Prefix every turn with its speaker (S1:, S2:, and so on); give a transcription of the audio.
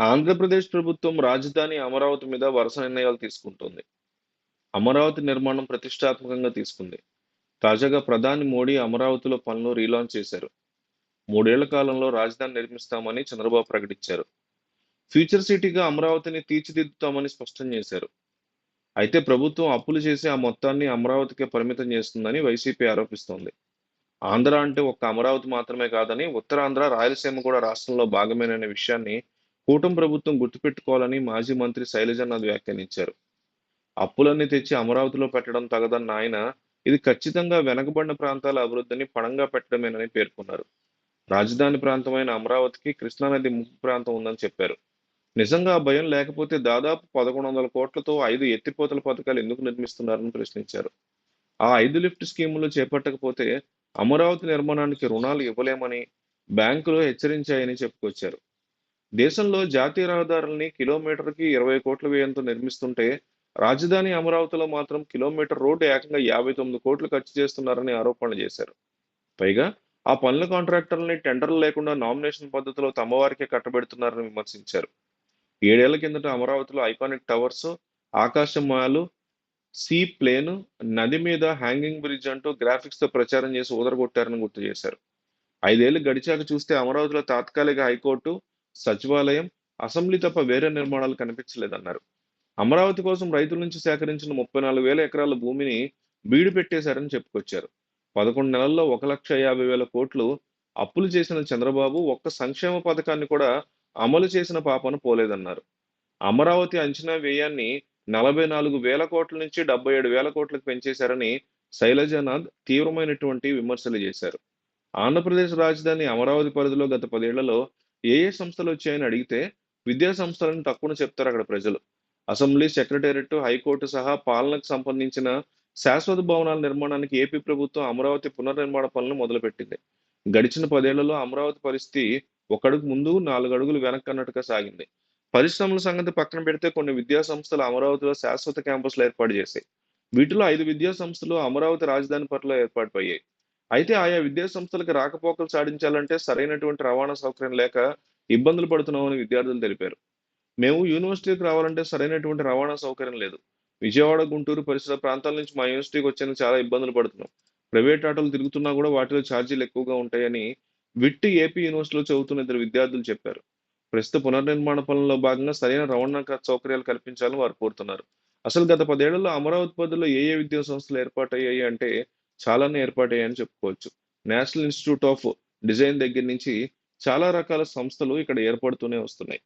S1: ఆంధ్రప్రదేశ్ ప్రభుత్వం రాజధాని అమరావతి మీద వరుస నిర్ణయాలు తీసుకుంటోంది. అమరావతి నిర్మాణం ప్రతిష్టాత్మకంగా తీసుకుంది. తాజాగా ప్రధాని మోడీ అమరావతిలో పనులు రీలాంచ్ చేశారు. మూడేళ్ళ కాలంలో రాజధాని నిర్మిస్తామని చంద్రబాబు ప్రకటించారు. ఫ్యూచర్ సిటీగా అమరావతిని తీర్చిదిద్దుతామని స్పష్టం చేశారు. అయితే ప్రభుత్వం అప్పులు చేసి ఆ మొత్తాన్ని అమరావతికే పరిమితం చేస్తుందని వైసీపీ ఆరోపిస్తోంది. ఆంధ్ర అంటే ఒక్క అమరావతి మాత్రమే కాదని ఉత్తరాంధ్ర, రాయలసీమ కూడా రాష్ట్రంలో భాగమేననే విషయాన్ని కూటమి ప్రభుత్వం గుర్తుపెట్టుకోవాలని మాజీ మంత్రి శైలజనాథ్ వ్యాఖ్యానించారు. అప్పులన్నీ తెచ్చి అమరావతిలో పెట్టడం తగదన్న ఆయన ఇది ఖచ్చితంగా వెనకబడిన ప్రాంతాల అభివృద్ధిని పణంగా పెట్టడమేనని పేర్కొన్నారు. రాజధాని ప్రాంతమైన అమరావతికి కృష్ణానది ముంపు ప్రాంతం ఉందని చెప్పారు. నిజంగా భయం లేకపోతే దాదాపు పదకొండు వందల కోట్లతో ఐదు ఎత్తిపోతల పథకాలు ఎందుకు నిర్మిస్తున్నారని ప్రశ్నించారు. ఆ ఐదు లిఫ్ట్ స్కీములు చేపట్టకపోతే అమరావతి నిర్మాణానికి రుణాలు ఇవ్వలేమని బ్యాంకులు హెచ్చరించాయని చెప్పుకొచ్చారు. దేశంలో జాతీయ రహదారుల్ని కిలోమీటర్‌కి ఇరవై కోట్ల వ్యయంతో నిర్మిస్తుంటే రాజధాని అమరావతిలో మాత్రం కిలోమీటర్ రోడ్డు ఏకంగా యాభై తొమ్మిది కోట్లు ఖర్చు చేస్తున్నారని ఆరోపణలు చేశారు. పైగా ఆ పనుల కాంట్రాక్టర్లని టెండర్లు లేకుండా నామినేషన్ పద్ధతిలో తమవారికే కట్టబెడుతున్నారని విమర్శించారు. ఏడేళ్ళ కిందట అమరావతిలో ఐకానిక్ టవర్స్, ఆకాశమాలు సీ ప్లేన్, నది మీద హ్యాంగింగ్ బ్రిడ్జ్ అంటూ గ్రాఫిక్స్‌తో ప్రచారం చేసి ఊదరగొట్టారని గుర్తు చేశారు. ఐదేళ్ళు గడిచాక చూస్తే అమరావతిలో తాత్కాలిక హైకోర్టు, సచివాలయం, అసెంబ్లీ తప్ప వేరే నిర్మాణాలు కనిపించలేదన్నారు. అమరావతి కోసం రైతుల నుంచి సేకరించిన ముప్పై నాలుగు వేల ఎకరాల భూమిని బీడు పెట్టేశారని చెప్పుకొచ్చారు. పదకొండు నెలల్లో ఒక లక్ష యాభై వేల కోట్లు అప్పులు చేసిన చంద్రబాబు ఒక్క సంక్షేమ పథకాన్ని కూడా అమలు చేసిన పాపను పోలేదన్నారు. అమరావతి అంచనా వ్యయాన్ని నలభై నాలుగు వేల కోట్ల నుంచి డెబ్బై ఏడు వేల కోట్లకు పెంచేశారని శైలజానాథ్ తీవ్రమైనటువంటి విమర్శలు చేశారు. ఆంధ్రప్రదేశ్ రాజధాని అమరావతి పరిధిలో గత పదేళ్ళలో ఏ ఏ సంస్థలు వచ్చాయని అడిగితే విద్యా సంస్థలను తక్కువన చెప్తారు అక్కడ ప్రజలు. అసెంబ్లీ, సెక్రటేరియట్, హైకోర్టు సహా పాలనకు సంబంధించిన శాశ్వత భవనాల నిర్మాణానికి ఏపీ ప్రభుత్వం అమరావతి పునర్నిర్మాణ పనులు మొదలుపెట్టింది. గడిచిన పదేళ్ళలో అమరావతి పరిస్థితి ఒకడుగు ముందు, నాలుగడుగులు వెనక్కన్నట్టుగా సాగింది. పరిశ్రమల సంగతి పక్కన పెడితే కొన్ని విద్యా సంస్థలు అమరావతిలో శాశ్వత క్యాంపస్‌లు ఏర్పాటు చేశాయి. వీటిలో ఐదు విద్యా సంస్థలు అమరావతి రాజధాని పరిధిలో ఏర్పాటయ్యాయి. అయితే ఆయా విద్యా సంస్థలకు రాకపోకలు సాధించాలంటే సరైనటువంటి రవాణా సౌకర్యం లేక ఇబ్బందులు పడుతున్నామని విద్యార్థులు తెలిపారు. మేము యూనివర్సిటీకి రావాలంటే సరైనటువంటి రవాణా సౌకర్యం లేదు. విజయవాడ, గుంటూరు పరిసర ప్రాంతాల నుంచి మా యూనివర్సిటీకి వచ్చేందుకు చాలా ఇబ్బందులు పడుతున్నాం. ప్రైవేట్ ఆటోలు తిరుగుతున్నా కూడా వాటిలో ఛార్జీలు ఎక్కువగా ఉంటాయని విట్టి ఏపీ యూనివర్సిటీలో చదువుతున్న ఇద్దరు విద్యార్థులు చెప్పారు. ప్రస్తుత పునర్నిర్మాణ పనుల్లో భాగంగా సరైన రవాణా సౌకర్యాలు కల్పించాలని వారు కోరుతున్నారు. అసలు గత పదేళ్ళలో అమరావతి పరిధిలో ఏ ఏ విద్యా సంస్థలు ఏర్పాటయ్యాయి అంటే చాలానే ఏర్పాటయ్యాయని చెప్పుకోవచ్చు. నేషనల్ ఇన్‌స్టిట్యూట్ ఆఫ్ డిజైన్ దగ్గర నుంచి చాలా రకాల సంస్థలు ఇక్కడ ఏర్పడుతూనే వస్తున్నాయి.